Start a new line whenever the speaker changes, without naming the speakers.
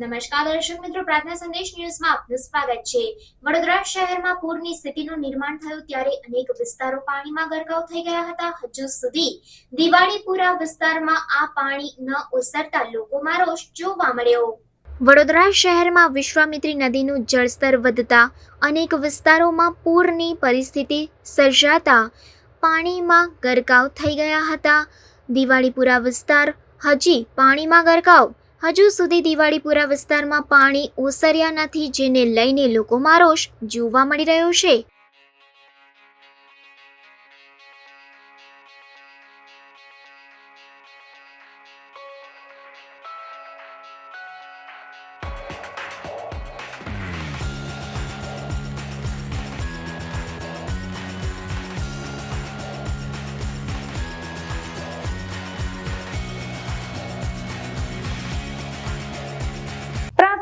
નમસ્કાર દર્શક મિત્રો, પ્રાર્થના સંદેશ ન્યૂઝમાં આપનું સ્વાગત છે. વડોદરા શહેરમાં પૂરની સ્થિતિનું નિર્માણ થયું ત્યારે અનેક વિસ્તારો પાણીમાં ગરકાવ થઈ ગયા હતા. હજુ સુધી દિવાળીપુરા વિસ્તારમાં આ પાણી ન ઓસરતા લોકોમાં રોષ જોવા મળ્યો. વડોદરા શહેરમાં વિશ્વામિત્રી નદીનું જળસ્તર વધતા અનેક વિસ્તારોમાં પૂરની પરિસ્થિતિ સર્જાતા પાણીમાં ગરકાવ થઈ ગયા હતા. દિવાળીપુરા વિસ્તાર હજી પાણીમાં ગરકાવ હજુ સુધી દિવાળીપુરા વિસ્તારમાં પાણી ઓસર્યા નથી, જેને લઈને લોકોમાં રોષ જોવા મળી રહ્યો છે.